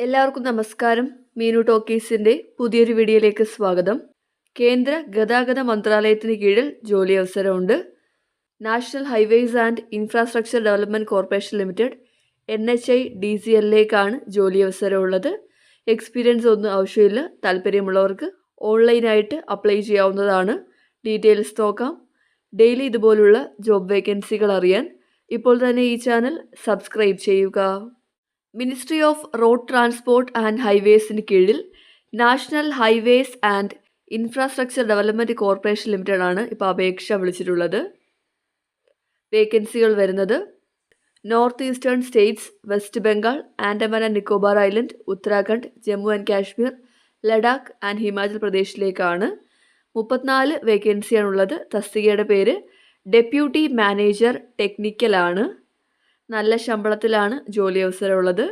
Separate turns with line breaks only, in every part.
എല്ലാവർക്കും നമസ്കാരം. മീനു ടോക്കീസിന്റെ പുതിയൊരു വീഡിയോയിലേക്ക് സ്വാഗതം. കേന്ദ്ര ഗതാഗത മന്ത്രാലയത്തിന് കീഴിൽ ജോലി അവസരമുണ്ട്. National highways and infrastructure development corporation limited N H I D C എല്ലിലേക്കാണ് ജോലി അവസരമുള്ളത്. എക്സ്പീരിയൻസ് ഒന്നും ആവശ്യമില്ല. താല്പര്യമുള്ളവർക്ക് ഓൺലൈനായിട്ട് അപ്ലൈ ചെയ്യാവുന്നതാണ്. ഡീറ്റെയിൽസ് നോക്കാം. ഡെയിലി ഇതുപോലുള്ള ജോബ് വേക്കൻസികൾ അറിയാൻ ഇപ്പോൾ തന്നെ ഈ ചാനൽ സബ്സ്ക്രൈബ് ചെയ്യുക. Ministry of road transport and ഹൈവേസിന് കീഴിൽ national highways and infrastructure development corporation limited ആണ് ഇപ്പോൾ അപേക്ഷ വിളിച്ചിട്ടുള്ളത്. വേക്കൻസികൾ വരുന്നത് north eastern states west Bengal Andaman and Nicobar island Uttarakhand Jammu and Kashmir Ladakh and Himachal പ്രദേശിലേക്കാണ് മുപ്പത്തിനാല് വേക്കൻസിയാണുള്ളത് തസ്തികയുടെ പേര് ഡെപ്യൂട്ടി മാനേജർ ടെക്നിക്കലാണ് നല്ല ശമ്പളത്തിലാണ് ജോലി അവസരമുള്ളത്.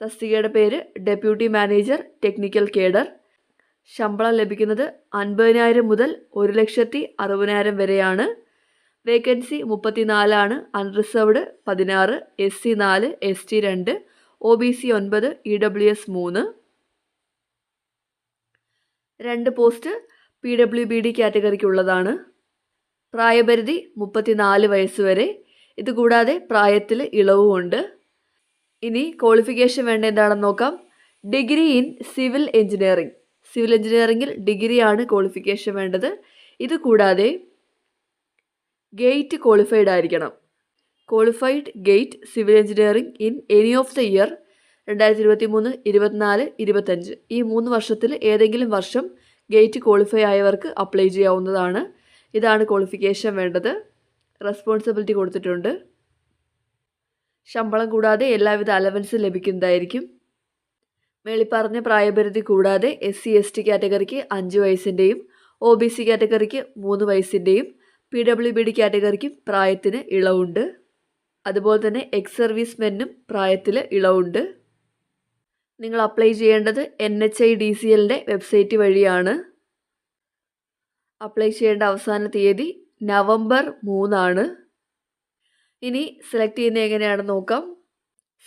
തസ്തികയുടെ പേര് ഡെപ്യൂട്ടി മാനേജർ ടെക്നിക്കൽ കേഡർ. ശമ്പളം ലഭിക്കുന്നത് അൻപതിനായിരം മുതൽ ഒരു ലക്ഷത്തി അറുപതിനായിരം വരെയാണ്. വേക്കൻസി മുപ്പത്തിനാലാണ് അൺറിസർവ്ഡ് പതിനാറ് എസ് സി നാല് എസ് ടി രണ്ട് ഒ ബി സി ഒൻപത് ഇ ഡബ്ല്യു എസ് മൂന്ന്. രണ്ട് post P W B D കാറ്റഗറിക്കുള്ളതാണ്. പ്രായപരിധി മുപ്പത്തിനാല് വയസ്സ് വരെ. ഇതുകൂടാതെ പ്രായത്തിൽ ഇളവുമുണ്ട് ഇനി ക്വാളിഫിക്കേഷൻ വേണ്ട എന്താണെന്ന് നോക്കാം degree in civil engineering civil എഞ്ചിനീയറിംഗിൽ ഡിഗ്രിയാണ് ക്വാളിഫിക്കേഷൻ വേണ്ടത്. ഇത് കൂടാതെ ഗേറ്റ് ക്വാളിഫൈഡ് ആയിരിക്കണം. Qualified GATE civil engineering in any of the year രണ്ടായിരത്തി ഇരുപത്തി മൂന്ന് ഇരുപത്തിനാല് ഇരുപത്തഞ്ച് ഈ മൂന്ന് വർഷത്തിൽ ഏതെങ്കിലും വർഷം ഗേറ്റ് ക്വാളിഫൈ ആയവർക്ക് അപ്ലൈ ചെയ്യാവുന്നതാണ്. ഇതാണ് ക്വാളിഫിക്കേഷൻ വേണ്ടത്. റെസ്പോൺസിബിലിറ്റി കൊടുത്തിട്ടുണ്ട്. ശമ്പളം കൂടാതെ എല്ലാവിധ അലവൻസും ലഭിക്കുന്നതായിരിക്കും. മേളിപ്പറഞ്ഞ പ്രായപരിധി കൂടാതെ എസ് സി എസ് ടി കാറ്റഗറിക്ക് അഞ്ച് വയസ്സിന്റെയും ഒ ബി സി കാറ്റഗറിക്ക് മൂന്ന് വയസ്സിന്റെയും പി ഡബ്ല്യു ബി ഡി കാറ്റഗറിക്കും പ്രായത്തിന് ഇളവുണ്ട്. അതുപോലെ തന്നെ എക്സ് സർവീസ് മെന്നും പ്രായത്തിൽ ഇളവുണ്ട്. നിങ്ങൾ അപ്ലൈ ചെയ്യേണ്ടത് N H I D C എല്ലിന്റെ വെബ്സൈറ്റ് വഴിയാണ്. അപ്ലൈ ചെയ്യേണ്ട അവസാന തീയതി നവംബർ മൂന്നാണ്. ഇനി സെലക്ട് ചെയ്യുന്നത് എങ്ങനെയാണെന്ന് നോക്കാം.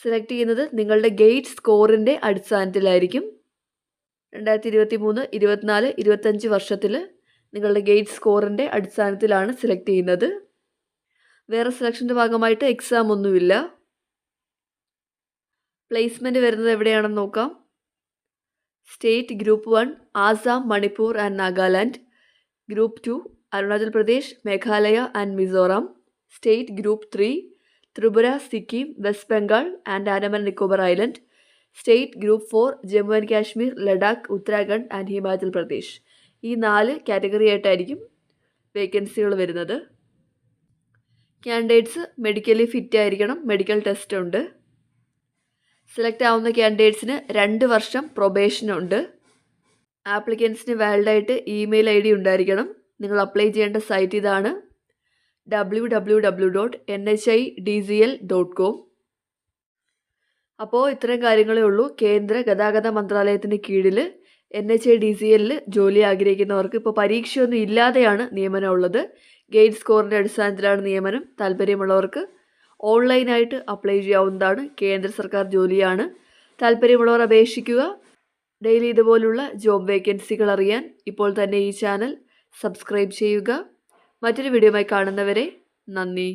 സെലക്ട് ചെയ്യുന്നത് നിങ്ങളുടെ ഗേറ്റ് സ്കോറിന്റെ അടിസ്ഥാനത്തിലായിരിക്കും. രണ്ടായിരത്തി ഇരുപത്തി മൂന്ന് ഇരുപത്തിനാല് ഇരുപത്തഞ്ച് വർഷത്തിൽ നിങ്ങളുടെ ഗേറ്റ് സ്കോറിന്റെ അടിസ്ഥാനത്തിലാണ് സെലക്ട് ചെയ്യുന്നത്. വേറെ സെലക്ഷന്റെ ഭാഗമായിട്ട് എക്സാം ഒന്നുമില്ല. പ്ലേസ്മെന്റ് വരുന്നത് എവിടെയാണെന്ന് നോക്കാം. State group one Assam Manipur and Nagaland group two Arunachal Pradesh Meghalaya and Mizoram. State group three Tripura Sikkim west Bengal and Andaman Nicobar island. State group four Jammu and Kashmir Ladakh Uttarakhand and Himachal Pradesh. ഈ നാല് category ആയിട്ടായിരിക്കും വേക്കൻസികൾ വരുന്നത്. Candidates medically fit ആയിരിക്കണം. Medical test ഉണ്ട്. Select ആവുന്ന ക്യാൻഡിഡേറ്റ്സിന് രണ്ട് വർഷം പ്രൊബേഷൻ ഉണ്ട്. ആപ്ലിക്കൻസിന് വാലിഡായിട്ട് ഇമെയിൽ ഐ ഡി ഉണ്ടായിരിക്കണം. നിങ്ങൾ അപ്ലൈ ചെയ്യേണ്ട സൈറ്റ് ഇതാണ് W W W dot N H I D C L dot com അപ്പോൾ ഇത്രയും കാര്യങ്ങളേ ഉള്ളൂ. കേന്ദ്ര ഗതാഗത മന്ത്രാലയത്തിന് കീഴിൽ N H I D C എല്ലിൽ ജോലി ആഗ്രഹിക്കുന്നവർക്ക് ഇപ്പോൾ പരീക്ഷയൊന്നും ഇല്ലാതെയാണ് നിയമനം ഉള്ളത്. ഗേറ്റ് സ്കോറിന്റെ അടിസ്ഥാനത്തിലാണ് നിയമനം. താല്പര്യമുള്ളവർക്ക് ഓൺലൈനായിട്ട് അപ്ലൈ ചെയ്യാവുന്നതാണ്. കേന്ദ്ര സർക്കാർ ജോലിയാണ്. താല്പര്യമുള്ളവർ അപേക്ഷിക്കുക. ഡെയിലി ഇതുപോലുള്ള ജോബ് വേക്കൻസികൾ അറിയാൻ ഇപ്പോൾ തന്നെ ഈ ചാനൽ സബ്സ്ക്രൈബ് ചെയ്യുക. മറ്റൊരു വീഡിയോയുമായി കാണുന്നവരെ നന്ദി.